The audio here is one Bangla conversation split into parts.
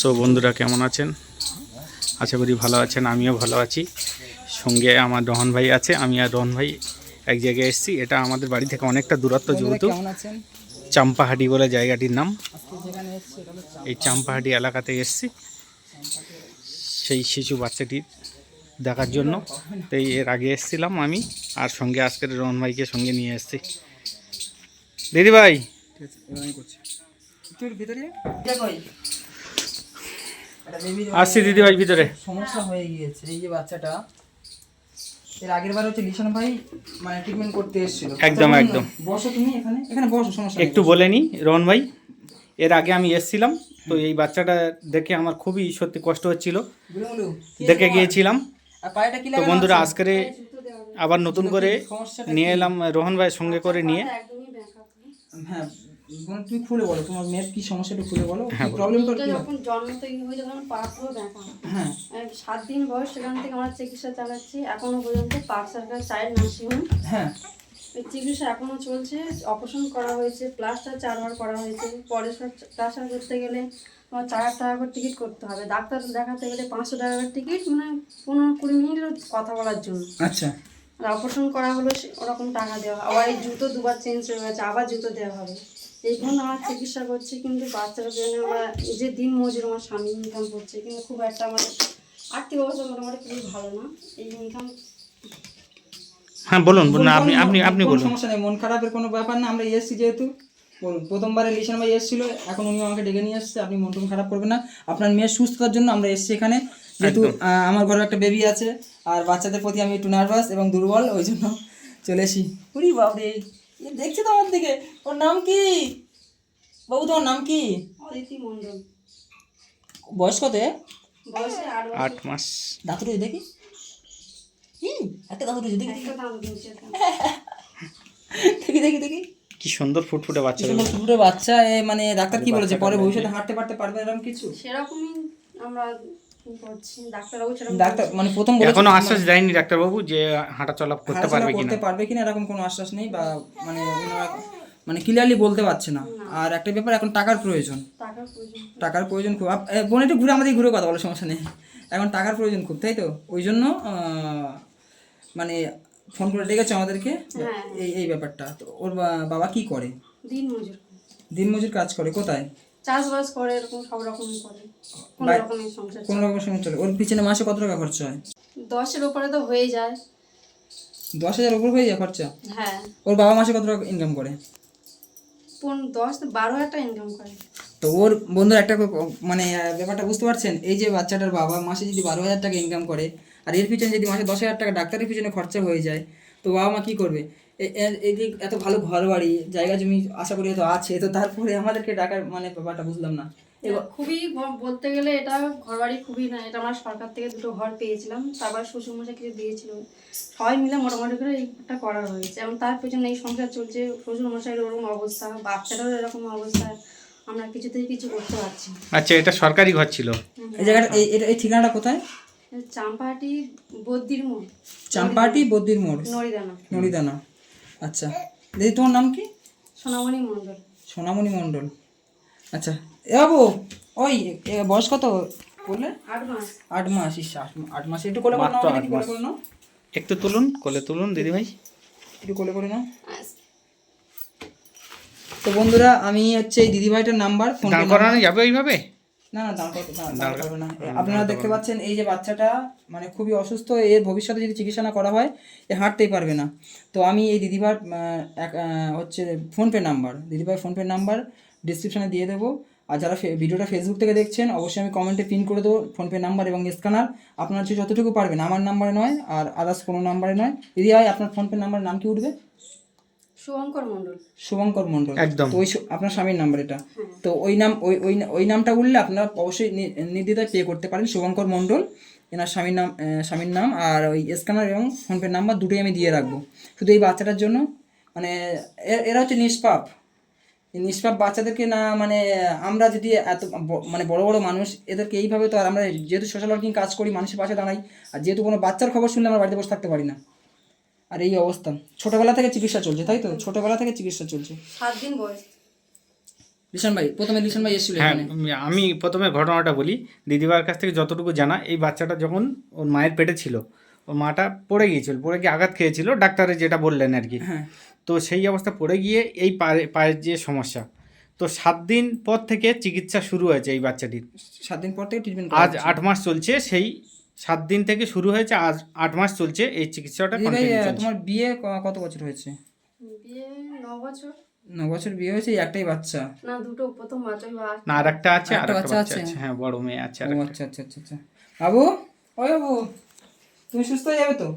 তো বন্ধুরা কেমন আছেন? আশা করি ভালো আছেন আমিও ভালো আছি। সঙ্গে আমার রহন ভাই আছে আমি আর রহন ভাই এক জায়গায় এসেছি। এটা আমাদের বাড়ি থেকে অনেকটা দূরত্ব যেহেতু। কেমন চাম্পাহাটি বলে জায়গাটির নাম। এই চাম্পাহাটি এলাকাতে এসেছি। সেই শিশু বাচ্চাটির দেখার জন্য। তো এর আগে এসেছিলাম আমি আর সঙ্গে আজকের রহন ভাইকে সঙ্গে নিয়ে এসেছি। দিদি ভাই। ভিতরে এটা কই? এটা baby র আসছি দিদি ভাই ভিতরে। সমস্যা হয়ে গিয়েছে এই যে বাচ্চাটা। এর আগের বার হচ্ছে লিশন ভাই মানে ট্রিটমেন্ট করতে এসেছিল। একদম, একদম। বসো তুমি এখানে। এখানে বসো সমস্যা একটু বলে নি রহন ভাই এর আগে আমি এসেছিলাম তো এই বাচ্চাটা দেখে আমার খুবই সত্যি কষ্ট হচ্ছিল। দেখে গিয়েছিলাম। তো বন্ধুরা আজকে আবার নতুন করে নিয়ে এলাম রোহন ভাই সঙ্গে করে নিয়ে। হ্যাঁ বোন, তুমি খুলে বলো? তোমার মেয়ের কি সমস্যাটা খুলে বলো? হ্যাঁ, কি প্রবলেম তো যখন জন্ম থেকে হয়েছে তখন পা পুরো ব্যথা হ্যাঁ। সাত দিন বয়স সেখান থেকে আমরা চিকিৎসা চালাচ্ছি। এখনও পর্যন্ত পার্ক সরকার চাইল্ড নার্সিংহোম হ্যাঁ। চিকিৎসা এখনও চলছে। অপারেশন করা হয়েছে প্লাস্টার চারবার করা হয়েছে। পরে প্লাস্টার করতে গেলে তোমার চার হাজার টাকা করে টিকিট করতে হবে। ডাক্তার দেখাতে গেলে পাঁচশো টাকা করে টিকিট মানে পনেরো কুড়ি মিনিটের কথা বলার জন্য। আচ্ছা। আর অপারেশন করা হলো সে- ওরকম টাকা দেওয়া হবে। আবার এই জুতো দুবার চেঞ্জ হয়ে গেছে আবার জুতো দেওয়া হবে। এই আমার চিকিৎসা করছি কিন্তু বাচ্চাটার জন্য আমরা যে দিন মজুর আমার স্বামী ইনকাম করছে কিন্তু খুব একটা আমাদের আর্থিক অবস্থা মোটামুটি খুবই ভালো না। এই ইনকাম হ্যাঁ বলুন বলুন আপনি আপনি আপনি বলুন। সমস্যা নেই মন খারাপের কোনো ব্যাপার না আমরা এসেছি যেহেতু। বলুন প্রথমবারে লিশন ভাই এসেছিল এখন উনি আমাকে ডেকে নিয়ে এসেছে আপনি মন টন খারাপ করবেন না। আপনার মেয়ের সুস্থতার জন্য আমরা এসেছি এখানে যেহেতু আমার ঘরে একটা বেবি আছে আর বাচ্চাদের প্রতি আমি একটু নার্ভাস এবং দুর্বল ওই জন্য চলে এসি উরি বাবরে দেখছি তো আমার দিকে? ওর নাম কি? বাবু তোমার নাম কি? অদিতি মণ্ডল। বয়স কত আট মাস। দাঁতুটা দেখি। হুম একটা দাঁতুটা দেখি। দেখি দেখি দেখি দেখি। কি সুন্দর ফুটফুটে বাচ্চা ছোট ছোট বাচ্চা। এ মানে ডাক্তার কি বলেছে? পরে ভবিষ্যতে হাঁটতে পারতে পারবে এরকম কিছু? সেরকমই আমরা সেরকম ডাক্তার মানে প্রথম বলেছে এখনও আশ্বাস দেয়নি ডাক্তারবাবু যে হাঁটা চলা করতে পারবে কিনা। করতে পারবে কিনা এরকম কোনো আশ্বাস নেই বা মানে মানে ক্লিয়ারলি বলতে পারছে না। আর একটা ব্যাপার এখন টাকার প্রয়োজন। টাকার প্রয়োজন। খুব। বোন একটু ঘুরে আমাদের ঘুরে কথা বলো সমস্যা নেই। এখন টাকার প্রয়োজন খুব তাই তো? ওই জন্য মানে ফোন করে ডেকেছে আমাদেরকে? হ্যাঁ। এই এই ব্যাপারটা। তো ওর বা- বাবা কি করে? দিন দিনমজুর কাজ করে কোথায়? চাষবাস করে এরকম সব রকম করে কোনো রকমের সংসার কোনো চলে। ওর পিছনে মাসে কত টাকা খরচা হয়? দশের উপরে তো হয়ে যায়। দশ হাজার উপর হয়ে যায় খরচা? হ্যাঁ। ওর বাবা মাসে কত টাকা ইনকাম করে? দশ বারো হাজার টাকা ইনকাম করে। তো ওর বন্ধুর একটা মানে ব্যাপারটা বুঝতে পারছেন? এই যে বাচ্চাটার বাবা মাসে যদি বারো হাজার টাকা ইনকাম করে আর এর পিছনে যদি মাসে দশ হাজার টাকা ডাক্তারের পিছনে খরচা হয়ে যায় তো বাবা মা কী করবে? এ- এর- এত ভালো ঘর বাড়ি জায়গা জমি আশা করি তো আছে তো তারপরে আমাদেরকে টাকার মানে ব্যাপারটা বুঝলাম না। এবার খুবই বলতে গেলে এটা ঘরবাড়ি খুবই না এটা আমরা সরকার থেকে দুটো ঘর পেয়েছিলাম তারপর শ্বশুরমশাই কিছু দিয়েছিল। সবাই মিলে মোটামুটি করে এইটা করা হয়েছে এবং তার পেছনে এই সংসার চলছে শ্বশুর শ্বশুরমশাইয়ের ওরকম অবস্থা বাচ্চাটারও এরকম অবস্থা আমরা কিছুতেই কিছু করতে পারছি আচ্ছা এটা সরকারি ঘর ছিল? এই জায়গাটা এই এটা- এই ঠিকানাটা কোথায়? চাম্পাহাটি বদ্দির মোড়। চাম্পাহাটি বদ্দির মোড়? নড়িদানা। নড়িদানা। আচ্ছা। দিদি তোমার নাম কি? সোনামণি মণ্ডল। সোনামণি মণ্ডল। আচ্ছা। এ বাবু ওই এ বয়স কত বললে? আট মাস। আট মাস ইস আট আট মাস। একটু কোলে করে নাও আট মাস। নাও। একটু তুলুন কোলে তুলুন দিদি ভাই একটু কোলে করে নাও। তো বন্ধুরা আমি হচ্ছে এই দিদিভাইটার নাম্বার ফোন করানো যাবে ওইভাবে? না না দাঁড় করতে দাঁড়- করবে না আপনারা দেখতে পাচ্ছেন এই যে বাচ্চাটা মানে খুবই অসুস্থ এর ভবিষ্যতে যদি চিকিৎসা না করা হয় এ হাঁটতেই পারবে না। তো আমি এই দিদিভার এক হচ্ছে ফোনপে নাম্বার দিদিভাই ফোনপে নাম্বার ডিসক্রিপশানে দিয়ে দেবো। আর যারা ভিডিওটা ফেসবুক থেকে দেখছেন অবশ্যই আমি কমেন্টে পিন করে দেবো ফোনপে নাম্বার এবং স্ক্যানার আপনার যে যতটুকু পারবেন আমার নাম্বারে নয় আর আদার্স কোনো নাম্বারে নয়। দিদি ভাই আপনার ফোনপে নাম্বার নাম কি উঠবে? শুভঙ্কর মণ্ডল। শুভঙ্কর মণ্ডল। একদম। তো ওই আপনার স্বামীর নাম্বার এটা। তো ওই নাম ওই ওই ওই নামটা উঠলে আপনারা অবশ্যই নি- নির্দ্বিধায় পে করতে পারেন। শুভঙ্কর মণ্ডল এনার স্বামীর নাম স্বামীর নাম আর ওই স্ক্যানার এবং ফোনপে নাম্বার দুটোই আমি দিয়ে রাখব। শুধু এই বাচ্চাটার জন্য মানে এ- এরা হচ্ছে নিষ্পাপ। এই নিষ্পাপ বাচ্চাদেরকে না মানে আমরা যদি এত মানে বড় বড় মানুষ এদেরকে এইভাবে তো আর আমরা যেহেতু সোশ্যাল ওয়ার্কিং কাজ করি মানুষের পাশে দাঁড়াই আর যেহেতু কোনো বাচ্চার খবর শুনলে আমরা বাড়িতে বসে থাকতে পারি না। আর এই অবস্থা। ছোটবেলা থেকে চিকিৎসা চলছে তাই তো? ছোটবেলা থেকে চিকিৎসা চলছে। সাত দিন বয়স। লিশন ভাই প্রথমে লিশন ভাই এসেছিল হ্যাঁ আমি প্রথমে ঘটনাটা বলি। দিদিবার কাছ থেকে যতটুকু জানা এই বাচ্চাটা যখন ওর মায়ের পেটে ছিল ওর মাটা পড়ে গিয়েছিল পড়ে গিয়ে আঘাত খেয়েছিল ডাক্তারে যেটা বললেন আর কি। হ্যাঁ। তো সেই অবস্থা পড়ে গিয়ে এই পায়ে পায়ের যে সমস্যা তো সাত দিন পর থেকে চিকিৎসা শুরু হয়েছে এই বাচ্চাটির। সাত দিন পর থেকে ট্রিটমেন্ট আজ আট মাস চলছে সেই সাত দিন থেকে শুরু হয়েছে আজ আট মাস চলছে এই চিকিৎসাটা। তোমার বিয়ে ক- কত বছর হয়েছে? বিয়ে ন বছর। ন বছর বিয়ে হয়েছে এই একটাই বাচ্চা? না দুটো প্রথম বাচ্চা না আর একটা আছে আর আরেকটা বাচ্চা আছে? আছে হ্যাঁ বড় মেয়ে আছে আর আচ্ছা আচ্ছা আচ্ছা আচ্ছা। বাবু ওই বাবু তুমি সুস্থ হয়ে যাবে তো?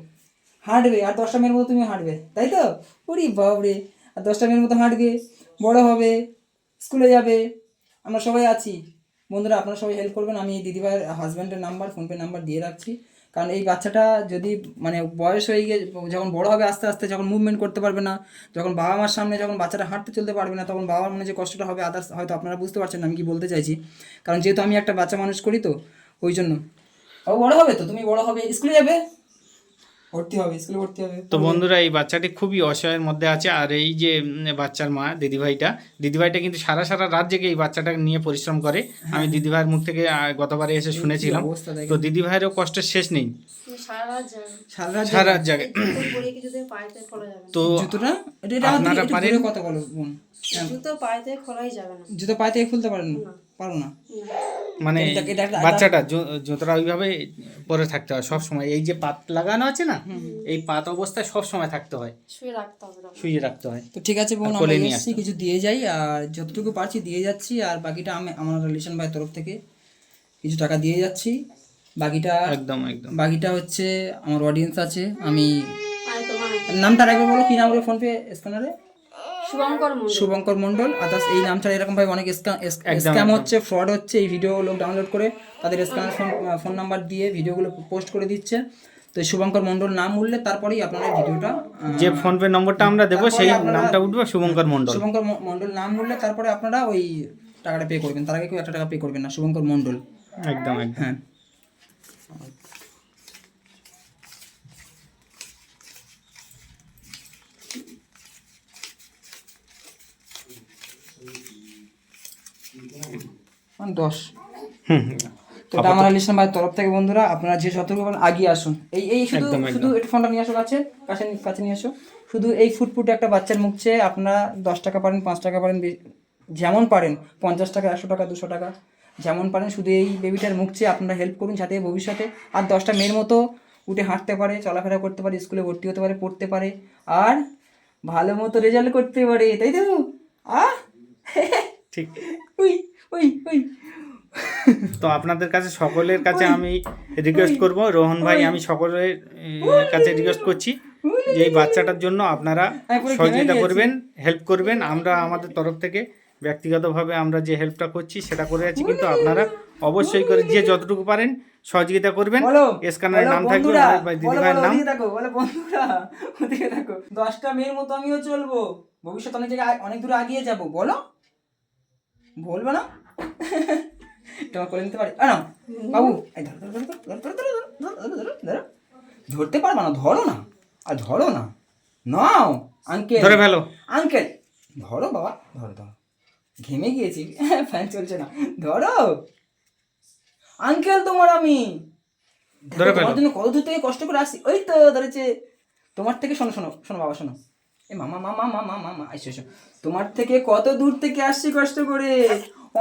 হাঁটবে আর দশটা মেয়ের মতো তুমি হাঁটবে তাই তো? ওরে বাবরে আর দশটা মেয়ের মতো হাঁটবে বড় হবে স্কুলে যাবে আমরা সবাই আছি। বন্ধুরা, আপনারা সবাই হেল্প করবেন। আমি এই দিদিভাইয়ের হাজব্যান্ডের নাম্বার ফোনপে নাম্বার দিয়ে রাখছি। কারণ এই বাচ্চাটা যদি মানে বয়স হয়ে গিয়ে যখন বড় হবে আস্তে আস্তে, যখন মুভমেন্ট করতে পারবে না, যখন বাবা মার সামনে যখন বাচ্চাটা হাঁটতে চলতে পারবে না, তখন বাবার মনে যে কষ্টটা হবে আদার্স হয়তো আপনারা বুঝতে পারছেন না, আমি কি বলতে চাইছি। কারণ যেহেতু আমি একটা বাচ্চা মানুষ করি তো, ওই জন্য। ও বড় হবে তো? তুমি বড় হবে, স্কুলে যাবে? ভর্তি হবে স্কুলে ভর্তি হবে। তো বন্ধুরা এই বাচ্চাটি খুবই অসহায়ের মধ্যে আছে। আর এই যে বাচ্চার মা দিদিভাইটা দিদিভাইটা কিন্তু সারা সারা রাত জেগে এই বাচ্চাটাকে নিয়ে পরিশ্রম করে। আমি দিদিভাইয়ের মুখ থেকে গতবারে এসে শুনেছিলাম। তো দিদিভাইয়েরও কষ্টের শেষ নেই। সারা রাত জাগে। তো আপনারা পারেন? জুতো পায়েতে খোলাই যাবে না। জুতো পায়ে থেকে খুলতে পারেন না। পারো না। মানে বাচ্চাটা জুতোটা ওইভাবে পরে থাকতে হয় সব সময় এই যে পাত লাগানো আছে না এই পাত অবস্থায় সব সময় থাকতে হয়। শুয়ে রাখতে হবে শুয়ে রাখতে হয়। তো ঠিক আছে বোন নিয়ে এসেছি কিছু দিয়ে যাই আর যতটুকু পারছি দিয়ে যাচ্ছি আর বাকিটা আমি আমার রিলেশন ভাইয়ের তরফ থেকে কিছু টাকা দিয়ে যাচ্ছি। বাকিটা একদম একদম। বাকিটা হচ্ছে আমার অডিয়েন্স আছে আমি নামটা আরেকবার বলো কি নাম বলে ফোনপে স্ক্যানারে শুভঙ্কর মন্ডল শুভঙ্কর মন্ডল আদার্স এই নাম ছাড়া এরকম ভাবে অনেক স্ক্যাম হচ্ছে ফ্রড হচ্ছে এই ভিডিও লোক ডাউনলোড করে তাদের স্ক্যাম ফোন ফোন নাম্বার দিয়ে ভিডিওগুলো পোস্ট করে দিচ্ছে। তো শুভঙ্কর মন্ডল নাম উঠলে তারপরেই আপনারা এই ভিডিওটা যে ফোন পে নম্বরটা আমরা দেবো সেই নামটা উঠবে শুভঙ্কর মন্ডল শুভঙ্কর মন্ডল নাম উঠলে তারপরে আপনারা ওই টাকাটা পে করবেন। তার আগে কেউ একটা টাকা পে করবেন না শুভঙ্কর মন্ডল একদম একদম। হ্যাঁ। দশ। হুম। হুম। তো এটা আমার আলিশান ভাইয়ের তরফ থেকে বন্ধুরা আপনারা যে সতর্ক পারেন আগিয়ে আসুন। এই এই শুধু শুধু একটু ফোনটা নিয়ে আসো কাছে কাছে কাছে নিয়ে আসো। শুধু এই ফুটফুটে একটা বাচ্চার মুখ চেয়ে আপনারা দশ টাকা পারেন পাঁচ টাকা পারেন যেমন পারেন পঞ্চাশ টাকা একশো টাকা দুশো টাকা যেমন পারেন শুধু এই বেবিটার মুখ চেয়ে আপনারা হেল্প করুন যাতে ভবিষ্যতে আর দশটা মেয়ের মতো উঠে হাঁটতে পারে চলাফেরা করতে পারে স্কুলে ভর্তি হতে পারে পড়তে পারে আর ভালো মতো রেজাল্ট করতে পারে তাই তো? আহ? ঠিক। ওই ওই ওই। তো আপনাদের কাছে সকলের কাছে আমি রিকোয়েস্ট করব। রোহন ভাই আমি সকলের কাছে রিকোয়েস্ট করছি যে এই বাচ্চাটার জন্য আপনারা সহযোগিতা করবেন হেল্প করবেন। আমরা আমাদের তরফ থেকে ব্যক্তিগতভাবে আমরা যে হেল্পটা করছি সেটা করে যাচ্ছি কিন্তু আপনারা অবশ্যই করে যে যতটুকু পারেন সহযোগিতা করবেন। স্ক্যানারের নাম থাকবে দিদিভাইয়ের নাম। বন্ধুরা থাকো। দশটা মেয়ের মতো আমিও চলবো। ভবিষ্যৎ অনেক জায়গায় অনেক দূরে আগিয়ে যাব। বলো। বলব না তোমার করে নিতে পারি না বাবু এই ধরো, ধরো, ধরো, ধরো, ধরো, ধরো, ধরো, ধরো, ধরো, ধরো। ধরতে পারবা না ধরো না আর ধরো না নাও আঙ্কেল ধরে ফেলো আঙ্কেল ধরো বাবা ধরো ধরো ঘেমে গিয়েছি ফ্যান চলছে না ধরো আঙ্কেল তোমার আমি। তোমার জন্য কত দূর থেকে কষ্ট করে আসি ওই তো ধরেছে তোমার থেকে শোনো শোনো শোনো বাবা শোনো এ মামা মামা মামা মামা এসো এসো তোমার থেকে কত দূর থেকে আসছি কষ্ট করে?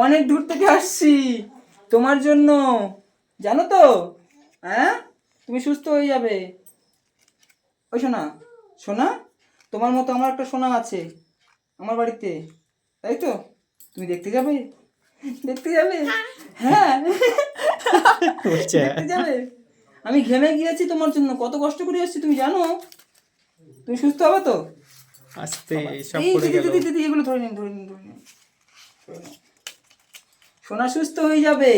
অনেক দূর থেকে আসছি। তোমার জন্য। জানো তো? হ্যাঁ? তুমি সুস্থ হয়ে যাবে। ওই সোনা সোনা তোমার মতো আমার একটা সোনা আছে আমার বাড়িতে। তাই তো? তুমি দেখতে যাবে? দেখতে যাবে? হ্যাঁ। দেখতে যাবে? আমি ঘেমে গিয়েছি তোমার জন্য। কত কষ্ট করে এসেছি তুমি জানো? তুমি সুস্থ হবে তো? আস্তে সব পড়ে গেল। দিদি দিদি এগুলো ধরে নিন ধরে নিন ধরে নিন সোনা সুস্থ হয়ে যাবে।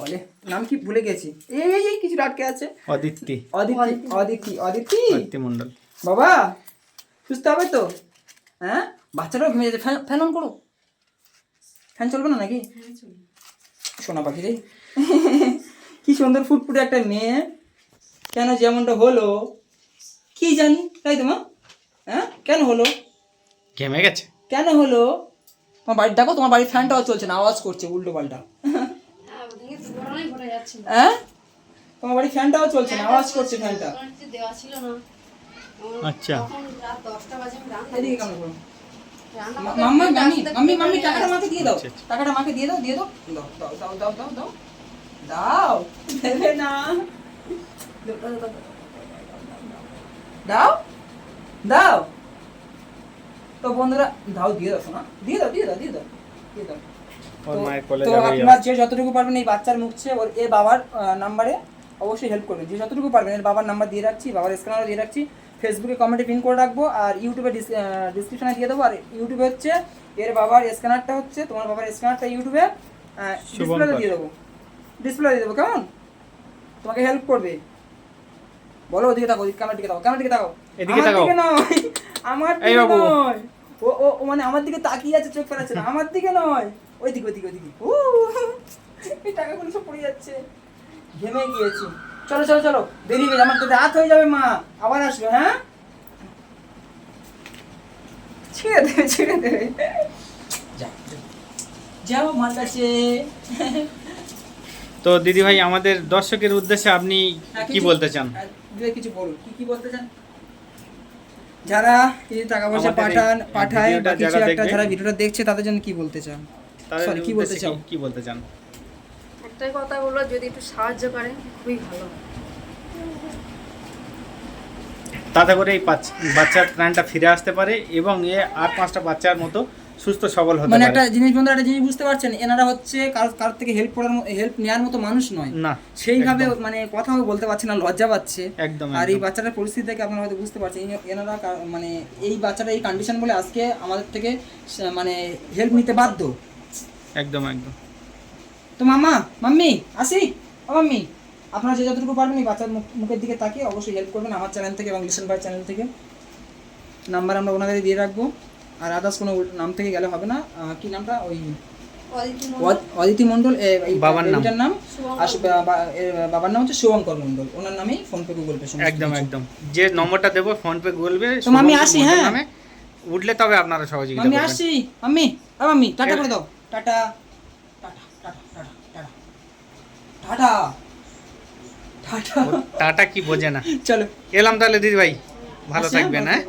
বলে নাম কি ভুলে গেছি। এই এই, কিছু আটকে আছে। অদিতি অদিতি। অদিতি অদিতি। অদিতি মণ্ডল। বাবা সুস্থ হবে তো? হ্যাঁ? বাচ্চাটাও ঘুমিয়ে যাচ্ছে। ফ্যান ফ্যান অন করো। ফ্যান চলবে না নাকি? সোনা পাখি রে। কি সুন্দর ফুটফুটে একটা মেয়ে। কেন যেমনটা হলো কি জানি? তাই তো মা? হ্যাঁ? কেন হলো? ঘেমে গেছে? কেন হলো? তোমার বাড়ি দেখো তোমার বাড়ির ফ্যানটাও চলছে না আওয়াজ করছে উল্টো পাল্টা। হ্যাঁ? তোমার বাড়ির ফ্যানটাও চলছে না আওয়াজ করছে ফ্যানটা আচ্ছা। মাম্মা মাম্মি মাম্মি টাকাটা মাকে দিয়ে দাও। আচ্ছা, আচ্ছা। টাকাটা মাকে দিয়ে দাও দিয়ে দাও দাও দাও দাও দাও দাও। দাও। দেবে না। দাও। দাও, তো বন্ধুরা দাও দিয়ে দাও শোনা দিয়ে দাও দিয়ে দাও দিয়ে দাও দিয়ে দাও। তো- আপনার যে যতটুকু পারবেন এই বাচ্চার মুখছে ওর এ বাবার নাম্বারে অবশ্যই হেল্প করবেন। যে যতটুকু পারবেন এর বাবার নাম্বার দিয়ে রাখছি বাবার স্ক্যানারও দিয়ে রাখছি। ফেসবুকে কমেন্টে পিন করে রাখব আর ইউটিউবে ডিসক্রিপশনে দিয়ে দেবো। আর ইউটিউবে হচ্ছে এর বাবার স্ক্যানারটা হচ্ছে তোমার বাবার স্ক্যানারটা ইউটিউবে ডিসপ্লেতে দিয়ে দেবো। ডিসপ্লে দিয়ে দেবো কেমন? তোমাকে হেল্প করবে। বলো ওদিকে তাকো ক্যামেরার দিকে তাকো ক্যামেরার দিকে তাকো এদিকে তাকাও। আমার এই দিকে বাবু। ও ও ও মানে আমার দিকে তাকিয়ে আছে চোখ ফেরাচ্ছে না। আমার দিকে নয়। ওইদিকে ওইদিকে উ এই টাকাগুলো সব পড়ে যাচ্ছে। ঘেমে গিয়েছি। চলো চলো চলো। দেরি হয়ে আমার তো রাত হয়ে যাবে মা। আবার আসবে হ্যাঁ? ছেড়ে দেবে ছেড়ে দেবে। যাও মার কাছে। তো দিদি ভাই আমাদের দর্শকের উদ্দেশ্যে আপনি হ্যাঁ, কি বলতে চান? হ্যাঁ, কিছু বলুন। কি কি বলতে চান? যারা এই টাকা পয়সা পাঠান পাঠায় বা কিছু একটা যারা ভিডিওটা দেখছে তাদের জন্য কি বলতে চান? সরি কি বলতে চান চাও? কি- বলতে চান? একটাই কথা বলব যদি একটু সাহায্য করেন খুবই ভালো। তাতে করে এই বাচ- বাচ্চার প্রাণটা ফিরে আসতে পারে এবং এ আর পাঁচটা বাচ্চার মতো সুস্থ সবল হতে মানে একটা জিনিস বন্ধুরা একটা জিনিস বুঝতে পারছেন এনারা হচ্ছে কার কার থেকে হেল্প করার হেল্প নেওয়ার মতো মানুষ নয়। না সেইভাবে মানে কথাও বলতে পারছে না লজ্জা পাচ্ছে। একদম আর এই। বাচ্চাটার পরিস্থিতি থেকে আপনারা হয়তো বুঝতে পারছেন এনারা মানে এই বাচ্চাটা এই কন্ডিশন বলে আজকে আমাদের থেকে মানে হেল্প নিতে বাধ্য। একদম একদম। তো মাম্মা মাম্মি আসি? ও মাম্মি আপনারা যে যতটুকু পারবেন এই বাচ্চার মুখ- মুখের দিকে তাকিয়ে অবশ্যই হেল্প করবেন আমার চ্যানেল থেকে এবং লিসন ভাই চ্যানেল থেকে। নাম্বার আমরা ওনাদের দিয়ে রাখব। আর আদার্স কোনো নাম থেকে গেলে হবে না। কি নামটা? ওই অদিতি মন্ডল। বাবার নাম। নাম? আর বাবার নাম হচ্ছে শুভঙ্কর মন্ডল। ওনার নামেই ফোন পে গুগল পে একদম একদম। যে নম্বরটা দেবো ফোন পে গুগল পে আমি আসি হ্যাঁ? উঠলে তবে আপনারা সহজে আমি আসি আমি আমি টাটা করে দাও। Tata tata tata tata tata tata tata. কি বোঝে না। চলো। এলাম তাহলে দিদি ভাই ভালো হ্যাঁ, হ্যাঁ? থাকবেন হ্যাঁ।